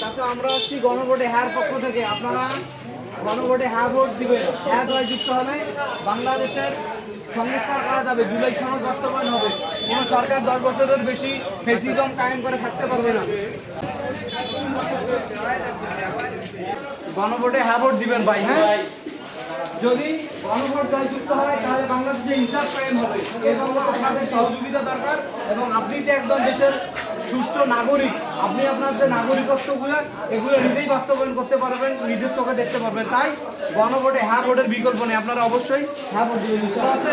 তাছাড়া আমরা আসছি গণভোটে হ্যার পক্ষ থেকে। আপনারা গণভোটে হ্যাঁ ভোট দিবেন। হ্যাঁ দয় যুক্ত হলে বাংলাদেশের সংস্কার করা যাবে। জুলাই সনদ বাস্তবায়ন হবে। কোনো সরকার দশ বছরের বেশি ফেসিজম কায়েম করে থাকতে পারবে না। গণভোটে হ্যাঁ ভোট দিবেন ভাই হ্যাঁ? যদি গণভোট দল যুক্ত হয়, তাহলে বাংলাদেশে ইনসাফ কায়েম হবে। এবং আপনাদের সহযোগিতা দরকার এবং আপনি যে একদম দেশের সুস্থ নাগরিক। আপনি আপনার যে নাগরিকত্বগুলো এগুলো নিজেই বাস্তবায়ন করতে পারবেন নিজের চোখে দেখতে পারবেন। তাই গণভোটে হ্যাঁ ভোটের বিকল্প নেই। আপনারা অবশ্যই হ্যাঁ ভোট। আছে?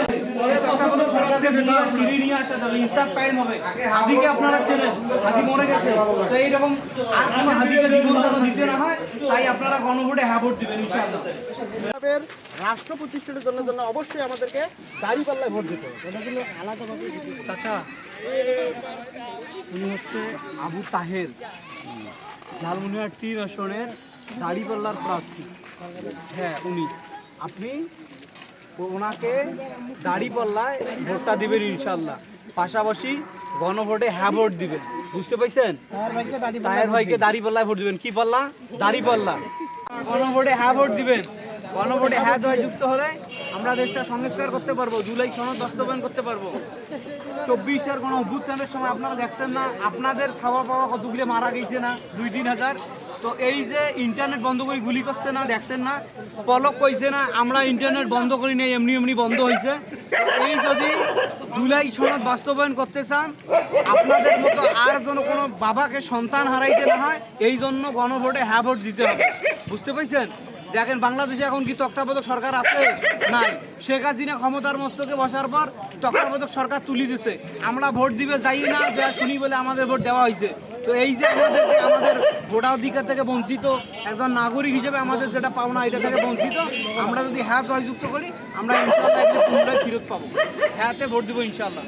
ফিরিয়ে- ফিরিয়ে নিয়ে আসা যাবে। ইনসাফ কায়েম হবে। হাদিকে আপনারা চেনেন। হাদি মরে গেছে। তো এইরকম আর কোনো হাদিকে জীবন দিতে না হয়। তাই আপনারা গণভোটে হ্যাঁ ভোট দিবেন ইনশাআল্লাহ। রাষ্ট্র প্রতিষ্ঠার জন্য জন্য অবশ্যই আমাদেরকে দাঁড়িপাল্লায় ভোট দিতে হবে। আলাদাভাবে চাচা। উনি হচ্ছে আবু তাহের। লালমনিরহাট তিন আসনের দাড়িপাল্লার প্রার্থী। হ্যাঁ উনি। আপনি ওনাকে দাড়িপাল্লায় ভোটটা দিবেন ইনশাল্লাহ পাশাপাশি গণভোটে হ্যাঁ ভোট দিবেন। বুঝতে পাইছেন? তাহের ভাইকে দাড়ি পাল্লায় ভোট দিবেন। কি পাল্লা? দাড়ি পাল্লা গণভোটে হ্যাঁ ভোট দিবেন। গণভোটে হ্যাঁ দয় যুক্ত হলে আমরা দেশটা সংস্কার করতে পারব, জুলাই সনদ বাস্তবায়ন করতে পারব। চব্বিশের কোনো অভ্যুত্থানের সময় আপনারা দেখছেন না, আপনাদের খাওয়া পাওয়া কতগুলি মারা গেছে না, দুই তিন হাজার। তো এই যে ইন্টারনেট বন্ধ করে গুলি করছে না, দেখছেন না, পলক কইছে না, আমরা ইন্টারনেট বন্ধ করি নাই, এমনি এমনি বন্ধ হয়েছে এই যদি জুলাই সনদ বাস্তবায়ন করতে চান, আপনাদের মতো আর যেন কোনো বাবাকে সন্তান হারাইতে না হয়, এই জন্য গণভোটে হ্যাঁ ভোট দিতে হবে। বুঝতে পারছেন দেখেন, বাংলাদেশে এখন কি তত্ত্বাবধায়ক সরকার আছে? নাই। শেখ হাসিনা ক্ষমতার মস্তকে বসার পর তত্ত্বাবধায়ক সরকার তুলি দিছে। আমরা ভোট দিবে, যাই না যা শুনি বলে আমাদের ভোট দেওয়া হয়েছে। তো এই যে আমাদেরকে, আমাদের ভোটাধিকার থেকে বঞ্চিত একজন নাগরিক হিসেবে আমাদের যেটা পাওনা, এটা থেকে বঞ্চিত। আমরা যদি হ্যাঁ জয়যুক্ত করি, আমরা ইনশাল্লাহ এগুলো পুনরায় ফেরত পাবো। হ্যাঁতে ভোট দিব ইনশাল্লাহ